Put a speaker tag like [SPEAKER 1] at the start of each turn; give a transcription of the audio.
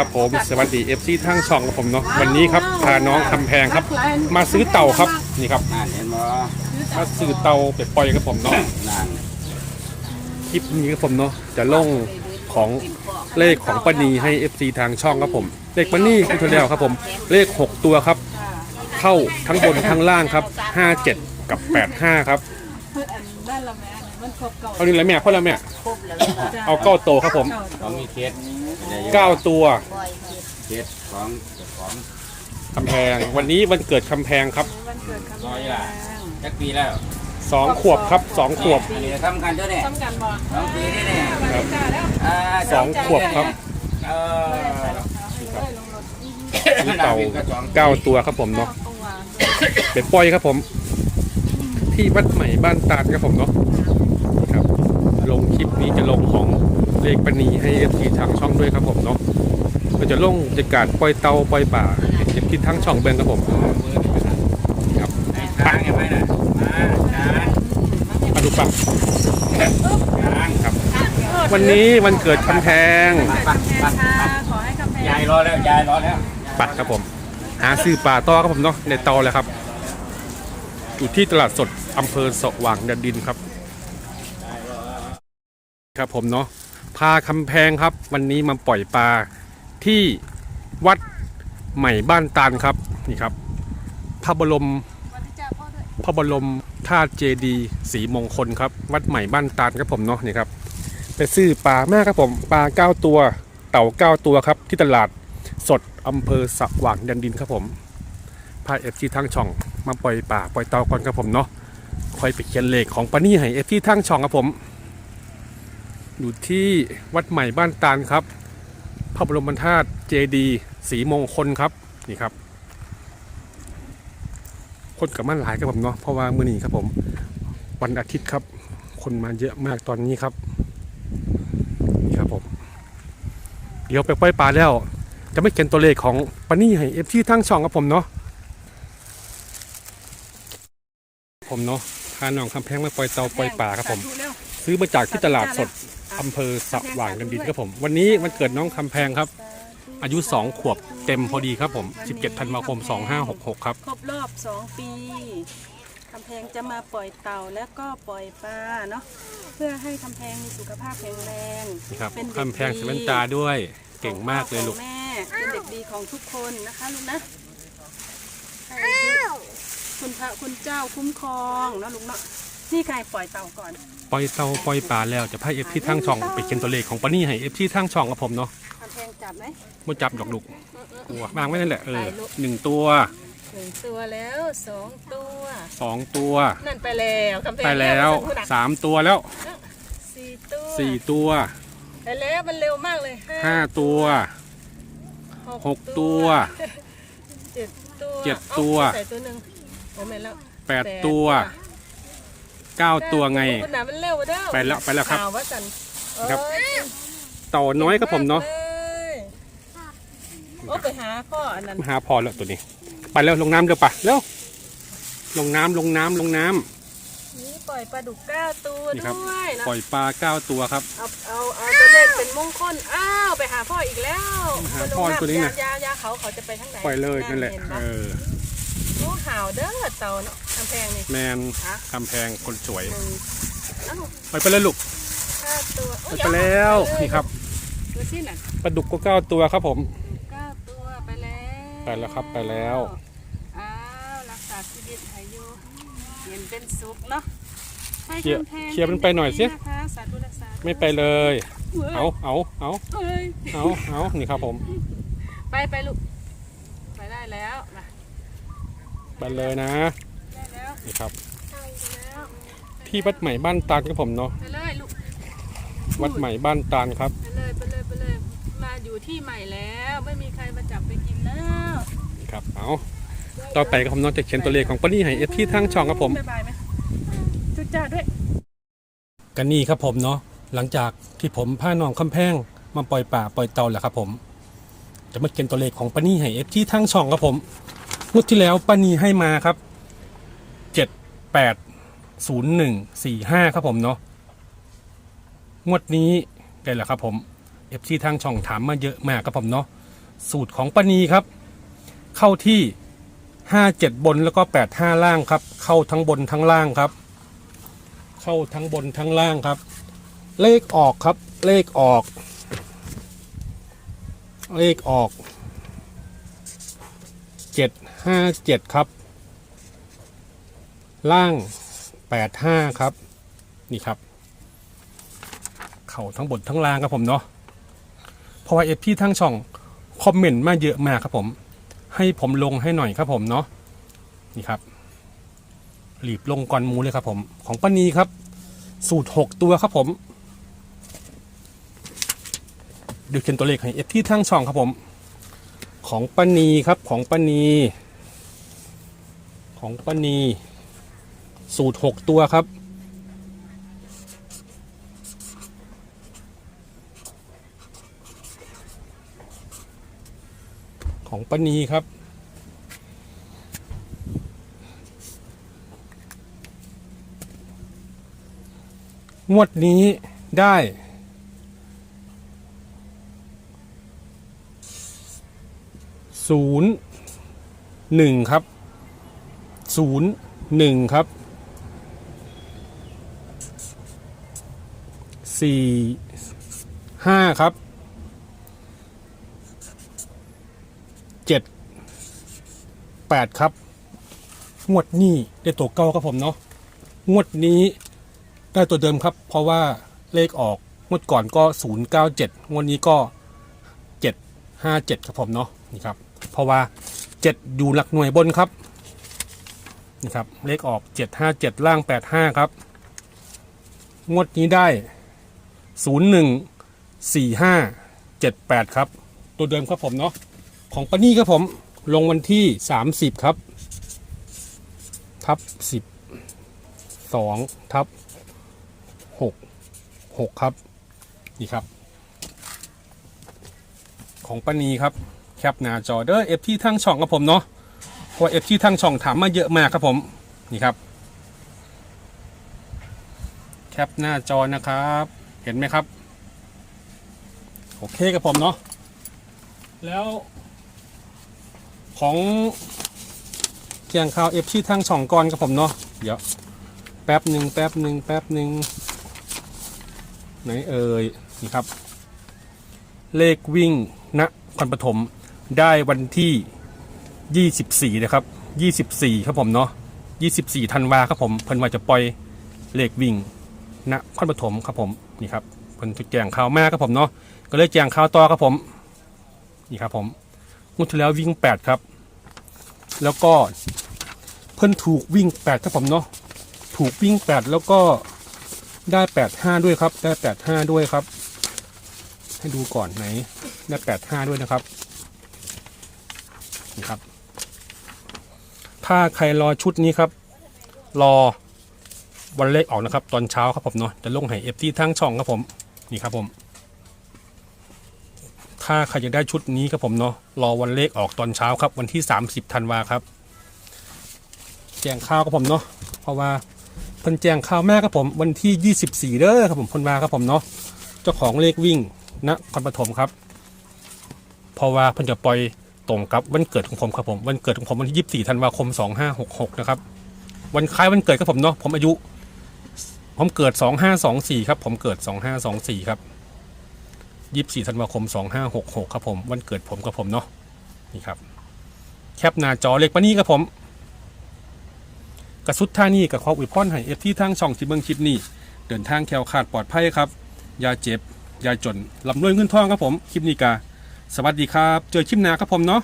[SPEAKER 1] ครับผมสวัสดีเอฟซีทั้งช่องกับผมเนาะวันนี้ครับพาน้องคำแพงครับ มาซื้อเต่าครับนี่ครับ
[SPEAKER 2] นั่นเห็นบ่
[SPEAKER 1] มาซื้อเต่าไปปล่อยกับผมเนาะ
[SPEAKER 2] นั่น
[SPEAKER 1] คลิปนี้กับผมเนาะจะลงของเลขของปณีให้ FC ทางช่องครับผม เลขปณีคือเท่าแล้วครับผม เลข 6 ตัวครับ เข้าทั้งบนทั้งล่างครับ 57 กับ 85 ครับ
[SPEAKER 3] ได้ละแม่มันครบเก่า
[SPEAKER 1] เอานี่แหละแม่พ่อแล้วแม่เอาเก้าโตวครับผม
[SPEAKER 2] ของมีเคส
[SPEAKER 1] เก้าตัว
[SPEAKER 2] เคสของเจ้าของ
[SPEAKER 1] คำแพง วันนี้วันเกิดคำแพงครับ
[SPEAKER 3] วันเกิดคำ
[SPEAKER 2] ร้อย
[SPEAKER 3] แพ
[SPEAKER 2] ละ
[SPEAKER 3] ง
[SPEAKER 2] จักปีแล้ว
[SPEAKER 1] 2ขวบครับ2ขวบ
[SPEAKER 2] อันนี้ทำกันเจ้าเนี่ย
[SPEAKER 3] ทำกันบ่
[SPEAKER 2] สองปีนี่เนี่ย
[SPEAKER 3] วันนี้จ้าแล้ว
[SPEAKER 2] อ่า
[SPEAKER 1] สองขวบครับ
[SPEAKER 2] เออ
[SPEAKER 1] ซื้อเต่าเก้าตัวครับผมเนาะ
[SPEAKER 3] ตัว
[SPEAKER 1] เป็นปล่อยครับผม ที่วัดใหม่บ้านตาดครับผมเนาะครับ ลงคลิปนี้จะลงของเลขปณีให้เอฟซีทางช่องด้วยครับผมเนาะก็จะลงบรรยากาศปล่อยเตาปล่อยป่าเอฟซีทั้งช่องเบนครับผมครับ
[SPEAKER 2] ทางยังไงน่ะมาจาน
[SPEAKER 1] มาดูปัก
[SPEAKER 2] จาน
[SPEAKER 1] ครับ วันนี้วันเกิดคำแพง
[SPEAKER 2] ปักปัก
[SPEAKER 3] ค่ะ
[SPEAKER 2] ปัก
[SPEAKER 3] ขอให้คำแพง
[SPEAKER 2] ยายรอแล้วยายรอแล้ว
[SPEAKER 1] ปักครับผม หาซื้อป่าต่อครับผมเนาะในเตาเลยครับ อยู่ที่ตลาดสดอำเภอสว่างแดนดินครับ ครับผมเนาะพาคำแพงครับ วันนี้มาปล่อยปลาที่วัดใหม่บ้านตาลครับนี่ครับ พระบรมพระบรมธาตุเจดีย์ศรีมงคลครับ วัดใหม่บ้านตาลครับผมเนาะนี่ครับไปซื้อปลาแม่ครับผมปลาเก้าตัว เต่าเก้าตัวครับ ที่ตลาดสดอำเภอสว่างแดนดินครับผมพาเอฟซีทั้งช่อง มาปล่อยป่าปล่อยเต่าก่อนครับผมเนาะคอยไปเขียนเลขของปานี่ให้เอฟซีทั้งช่องครับผม อยู่ที่วัดใหม่บ้านตาลครับ พระบรมธาตุเจดีย์ศรีมงคลครับนี่ครับ คนกับมาหลายครับผมเนาะเพราะว่ามื้อนี้ครับผม วันอาทิตย์ครับ คนมาเยอะมากตอนนี้ครับนี่ครับผมเดี๋ยวไปปล่อยปลาแล้ว จะไม่เขียนตัวเลขของปานี่ให้เอฟที่ทั้งช่องครับผมเนาะ ผมเนาะพาน้องคำแพงมาปล่อยเตาปล่อยปลาครับผม
[SPEAKER 3] สธุเร็ว
[SPEAKER 1] ซื้อมาจากที่ตลาดสดอำเภอสว่างแดนดินครับผม วันนี้วันเกิดน้องคำแพงครับ อายุ 2 ขวบเต็มพอดีครับผม 17ธันวาคม 2566 ครับ
[SPEAKER 3] ครบรอบ 2 ปีคำแพงจะมาปล่อยเต่าและก็ปล่อยปลาเนาะเพื่อให้คำแพงมีสุขภาพแข็งแรง
[SPEAKER 1] นี่ครับ
[SPEAKER 3] เป็นเด็ก
[SPEAKER 1] คำแพงสเวนตาด้วยเก่งมากเลยลูก
[SPEAKER 3] ของแม่เป็นเด็กดีของทุกคนนะคะลูกนะให้ คุณพระคุณเจ้าคุ้มครองเนาะลุงเนาะนี่ใครปล่อยเต่าก่อน
[SPEAKER 1] ปล่อยเตาปล่อยปลาแล้วจะพาเอฟที่ทั้งช่องไปเขียนตัวเลขของปานี่ให้เอฟที่ทั้งช่องกับผมเนาะ
[SPEAKER 3] คำแพงจับไหม
[SPEAKER 1] มาจับดอกลูกตัววางไว้นั่นแหละเออหนึ่งตัว
[SPEAKER 3] หนึ่งตัวแล้วสองตัว
[SPEAKER 1] สองตัว
[SPEAKER 3] นั่นไปแล้วคำแพง
[SPEAKER 1] ไปแล้ว
[SPEAKER 3] เร็
[SPEAKER 1] สามตัวแล้ว
[SPEAKER 3] สี่ตัว
[SPEAKER 1] สี่ตัว
[SPEAKER 3] ไปแล้วมันเร็วมากเลย
[SPEAKER 1] ห้าตัวหกตัว
[SPEAKER 3] เจ็ดตัว
[SPEAKER 1] เจ็ดตัว
[SPEAKER 3] เอาใส่ตัวหนึ่ง โอ้แม่นแล้ว
[SPEAKER 1] แปดตัวเก้าตัวไง
[SPEAKER 3] คุณน่ะมันเร็วเด้อ
[SPEAKER 1] ไปแล้วไปแล้วครับ
[SPEAKER 3] ข่าวว่าสัน
[SPEAKER 1] ครับ
[SPEAKER 3] เอ้ย
[SPEAKER 1] เต่าน้อยครับผมเนาะ
[SPEAKER 3] เลยโอ้ไปหาพ่ออันนั้น
[SPEAKER 1] มาหาพอแล้วตัวนี้ ไปแล้วลงน้ำเดี๋ยวปะเร็วลงน้ำลงน้ำลงน้ำ
[SPEAKER 3] นี่ปล่อยปลาดุกเก้าตัว
[SPEAKER 1] นี่ครับ
[SPEAKER 3] ด้วยนะ
[SPEAKER 1] ปล่อยปลาเก้าตัวครับ
[SPEAKER 3] เอาเอาเอาตัวเลขเป็นมงคลอ้าวไปหาพ่ออีกแล้ว
[SPEAKER 1] หาพ่อตัวนี้นะ
[SPEAKER 3] ยายาเขาเขาจะไปทางไหน
[SPEAKER 1] ปล่อยเลยนั่นแหละ
[SPEAKER 3] เห็
[SPEAKER 1] เอ
[SPEAKER 3] ป
[SPEAKER 1] อ
[SPEAKER 3] โอ้ข่าวเด้อเต่าเนาะกำแพงนี่
[SPEAKER 1] แมน
[SPEAKER 3] ฮะ
[SPEAKER 1] กำแพงคนสวย
[SPEAKER 3] หนึ่งอ้าว
[SPEAKER 1] ไปไปเลยลูก
[SPEAKER 3] ห้าตัว
[SPEAKER 1] ไป
[SPEAKER 3] โอ้ย
[SPEAKER 1] ไปแล้ว
[SPEAKER 3] เอา
[SPEAKER 1] นี่ครับ
[SPEAKER 3] ดูสิน่ะ
[SPEAKER 1] ปลาดุกก็เก้าตัวครับผม
[SPEAKER 3] เก้าตัวไปแล้ว
[SPEAKER 1] ไปแล้วครับไปแล้ว
[SPEAKER 3] อ้าวรักษาชีวิตให้อยู่เย็นเป็นสุขเนาะให้
[SPEAKER 1] เคลียร์
[SPEAKER 3] กำแพง
[SPEAKER 1] เคลียร์มันไปหน่อยสิ
[SPEAKER 3] นะคะสาธุรักษา
[SPEAKER 1] ไม่ไปเลย
[SPEAKER 3] เว้ย
[SPEAKER 1] เอาเอาเอา
[SPEAKER 3] เอ้ย
[SPEAKER 1] เอาเอานี่ครับผม
[SPEAKER 3] ไปไปลูก ไปได้แล้วมา
[SPEAKER 1] ไปเลยนะ
[SPEAKER 3] ได้แล้ว
[SPEAKER 1] นี่ครับ
[SPEAKER 3] ไปแล้ว
[SPEAKER 1] ที่วัดใหม่บ้านตาลครับผมเนาะ
[SPEAKER 3] ไปเลยลูก
[SPEAKER 1] วัดใหม่บ้านตาลครับ
[SPEAKER 3] ไปเลยไปเลยไปเลยมาอยู่ที่ใหม่แล้วไม่มีใครมาจับไปกินแล้ว
[SPEAKER 1] นี่ครับเอาต่อไปครับผมเนาะจะเขียนตัวเลขของปานี่ให้เอฟที่ทางช่องครับผม
[SPEAKER 3] บ๊ายบายไหมจุดจ้าด้วย
[SPEAKER 1] กันนี่ครับผมเนาะหลังจากที่ผมพาน้องคำแพงมาปล่อยป่าปล่อยเตาแหละครับผม จะมาเขียนตัวเลขของปานี่ให้เอฟที่ทางช่องครับผม งวดที่แล้วป้านีให้มาครับเจ็ดแปดศูนย์หนึ่งสี่ห้าครับผมเนาะงวดนี้ได้แหละครับผมเอฟซีทางช่องถามมาเยอะมากครับผมเนาะสูตรของป้านีครับ เข้าที่ห้าเจ็ดบนแล้วก็แปดห้าล่างครับ เข้าทั้งบนทั้งล่างครับ เข้าทั้งบนทั้งล่างครับ เลขออกครับ เลขออก เลขออก เจ็ดห้าเจ็ดครับ ล่างแปดห้าครับ นี่ครับ เข่าทั้งบนทั้งล่างครับผมเนาะเพราะว่าเอฟพี่ทั้งช่อง คอมเมนต์มาเยอะมากครับผม ให้ผมลงให้หน่อยครับผมเนาะนี่ครับรีบลงก่อนมูเลยครับผม ของป้านีครับ สูตร 6 ตัวครับผมเดี๋ยวเขียนตัวเลขให้เอฟที่ทั้งช่องครับผม ของป้านีครับของป้านีของป้านีสูตร6ตัวครับ ของป้านีครับงวดนี้ได้ ศูนย์หนึ่งครับศูนย์หนึ่งครับสี่ห้าครับเจ็ดแปดครับ งวดนี้ได้ตัวเก้าครับผมเนาะงวดนี้ได้ตัวเดิมครับ เพราะว่าเลขออกงวดก่อนก็ศูนย์เก้าเจ็ดงวดนี้ก็เจ็ดห้าเจ็ดครับผมเนาะนี่ครับ เพราะว่าเจ็ดอยู่หลักหน่วยบนครับนี่ครับเลขออกเจ็ดห้าเจ็ดล่างแปดห้าครับ งวดนี้ได้ศูนย์หนึ่งสี่ห้าเจ็ดแปดครับ ตัวเดิมครับผมเนาะของปนี่ครับผมลงวันที่ 30 ครับ ทับ 10 2 ทับ 6 6 ครับ นี่ครับ ของปนีครับ แคปหน้าจอเด้อเอฟที่ทั้งช่องครับผมเนาะเพราะเอฟที่ทั้งช่องถามมาเยอะมากครับผมนี่ครับ แคปหน้าจอนะครับ เห็นไหมครับ โอเคครับผมเนาะแล้วของเกียงข่าวเอฟที่ทั้งสองกรกับผมเนาะเดี๋ยวแป๊บหนึ่งแป๊บหนึ่งแป๊บหนึ่งไหนเอ่ยนี่ครับ เลขวิ่งณคอนปฐม ได้วันที่ 24 นะครับ 24 ครับผมเนาะ 24 ธันวาครับผม เพิ่นว่าจะปล่อยเลขวิ่งณคอนปฐมครับผม นี่ครับ เพิ่นจะแจ้งข่าวมาครับผมเนาะ ก็เลยแจ้งข่าวต่อครับผม นี่ครับผมงวดที่แล้ววิ่ง 8 ครับ แล้วก็เพิ่นถูกวิ่ง 8 ครับผมเนาะ ถูกวิ่ง 8 แล้วก็ได้ 85 ด้วยครับ ได้ 85 ด้วยครับ ให้ดูก่อนไหนได้ 85 ด้วยนะครับ นี่ครับ ถ้าใครรอชุดนี้ครับ รอวันเลขออกนะครับ ตอนเช้าครับผมเนาะจะลงให้เอฟที่ทั้งช่องครับผมนี่ครับผม ถ้าใครจะได้ชุดนี้ครับผมเนาะรอวันเลขออกตอนเช้าครับ วันที่ 30ธันวาครับแจ้งข่าวครับผมเนาะเพราะว่าเพิ่นแจ้งข่าวแม่ครับผมวันที่ 24 เด้อครับผมพิ่นมาครับผมเนาะเจ้าของเลขวิ่งณคอนปฐมครับ เพราะว่าเพิ่นจะปล่อย ตรงกับวันเกิดของผมครับผมวันเกิดของผมวันที่ 24ธันวาคม 2566 นะครับ วันคล้ายวันเกิดครับผมเนาะผมอายุ ผมเกิด 2524 ครับ ผมเกิด 2524 ครับยี่สี่ธันวาคมสองห้าหกหกครับผมวันเกิดผมกับผมเนาะนี่ครับ แคปหน้าจอเล็กปะนี่ครับผมกระสุดท่านี่กับขออวยพรให้เอฟที่ทางช่องที่เบิ่งคลิปนี้ เดินทางแคล้วคลาดปลอดภัยครับอย่าเจ็บอย่าจนลำรวยเงินทองครับผมคลิปนี้กา สวัสดีครับ เจอคลิปนาครับผมเนาะ